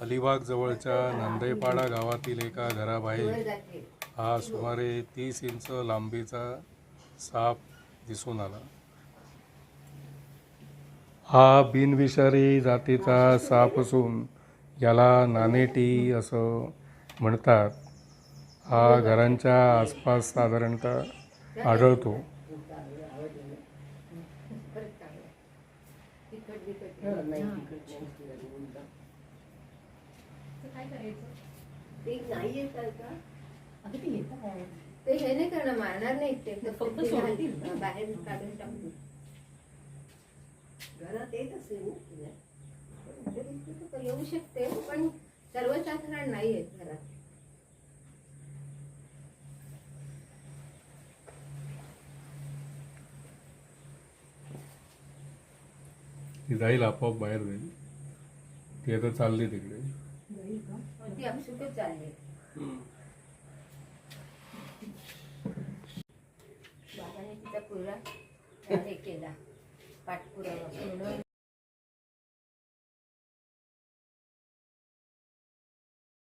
अलिबाग जवळच्या नंदेपाडा गावातील एका घराबाहेर हा सुमारे तीस इंच लांबीचा साप दिसून आला. हा बिनविषारी जातीचा साप असून याला नानेटी असं म्हणतात. हा घरांच्या आसपास साधारणतः आढळतो. ते नाही येतात का? अगं ते येतं काय? ते हे नाही करणार मारणार नाही ते. तर फक्त सोडतील. बाहेर काढून टाकून. घरात येत असेल ना तू येऊ शकते पण सर्वसाधारण नाही येत घरात. ती जाईल आपोआप बाहेर जाईल. ती आता चालली तिकडे? ती अपसुकच चालली. बाबाने तिचा पुरा हे केला पाठपुरावा पूर्ण.